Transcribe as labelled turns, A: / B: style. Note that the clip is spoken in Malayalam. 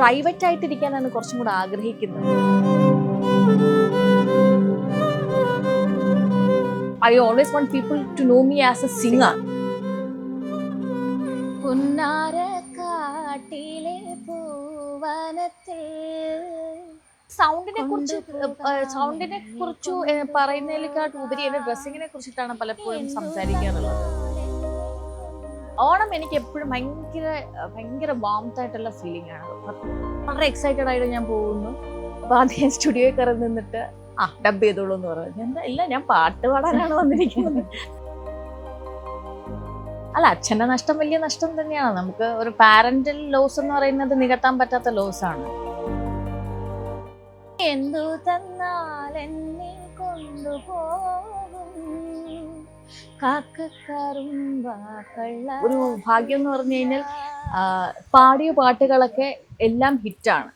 A: പ്രൈവറ്റ് ആയിട്ടിരിക്കാനാണ് കുറച്ചും കൂടെ ആഗ്രഹിക്കുന്നത്. I always want people to know me as a singer
B: കാട്ടിലെ പൂവനത്തിൽ
A: സൗണ്ടിനെ കുറിച്ച് സൗണ്ടിനെ കുറിച്ച് പറയുന്നതിലേക്കാട്ടും ഉപരി എന്റെ ഡ്രസ്സിങ്ങിനെ കുറിച്ചിട്ടാണ് പലപ്പോഴും സംസാരിക്കാറുള്ളത്. ഓണം എനിക്ക് എപ്പോഴും ഭയങ്കര ഭയങ്കര വാമത്തായിട്ടുള്ള ഫീലിംഗ് ആണ് വളരെ എക്സൈറ്റഡ് ആയിട്ട് ഞാൻ പോകുന്നു. അപ്പൊ ആദ്യം സ്റ്റുഡിയോയിൽ കയറി നിന്നിട്ട് ആ ഡബ് ചെയ്തോളൂ എന്ന് പറഞ്ഞു. എന്താ ഇല്ല ഞാൻ പാട്ട് പാടാനാണ് വന്നിരിക്കുന്നത്. അല്ല അച്ഛന്റെ നഷ്ടം വലിയ നഷ്ടം തന്നെയാണ്. നമുക്ക് ഒരു പാരന്റൽ ലോസ് എന്ന് പറയുന്നത് നികത്താൻ പറ്റാത്ത ലോസ് ആണ്.
B: എന്തു തന്നാൽ എന്നെ കള്ള
A: ഒരു ഭാഗ്യം എന്ന് പറഞ്ഞു കഴിഞ്ഞാൽ പാടിയ പാട്ടുകളൊക്കെ എല്ലാം ഹിറ്റാണ്.